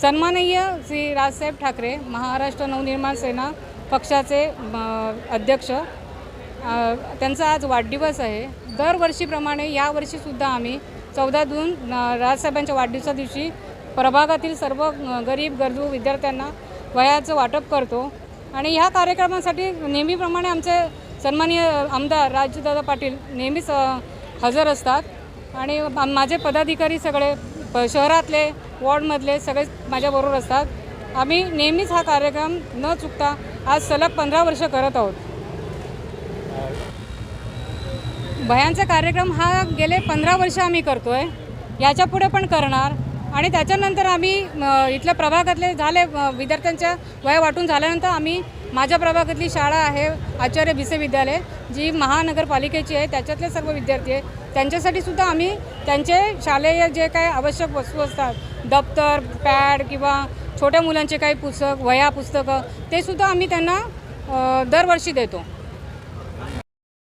सन्माननीय श्री राजसाहेब ठाकरे महाराष्ट्र नवनिर्माण सेना पक्षाचे अध्यक्ष. त्यांचा आज वाढदिवस आहे. दरवर्षीप्रमाणे यावर्षीसुद्धा आम्ही चौदा जून राजसाहेबांच्या वाढदिवसा दिवशी प्रभागातील सर्व गरीब गरजू विद्यार्थ्यांना वयाचं वाटप करतो. आणि ह्या कार्यक्रमासाठी नेहमीप्रमाणे आमचे सन्माननीय आमदार राजूदादा पाटील नेहमीच हजर असतात. आणि माझे पदाधिकारी सगळे प शहरातले वॉर्डमधले सगळे माझ्याबरोबर असतात. आम्ही नेहमीच हा कार्यक्रम न चुकता आज सलग पंधरा वर्ष करत आहोत. भयांचा कार्यक्रम हा गेले पंधरा वर्ष आम्ही करतो आहे याच्यापुढे पण करणार. आणि त्याच्यानंतर आम्ही इथल्या प्रभागातले झाले विद्यार्थ्यांच्या वया वाटून झाल्यानंतर आम्ही माझ्या प्रभागातली शाळा आहे आचार्य भिसे विद्यालय जी महानगरपालिकेची आहे त्याच्यातले सर्व विद्यार्थी आहे. त्यांच्यासाठी सुद्धा आम्ही त्यांचे शालेय जे काही आवश्यक वस्तू असतात दप्तर पॅड किंवा छोट्या मुलांचे काही पुस्तक वह्या पुस्तकं ते सुद्धा आम्ही त्यांना दरवर्षी देतो.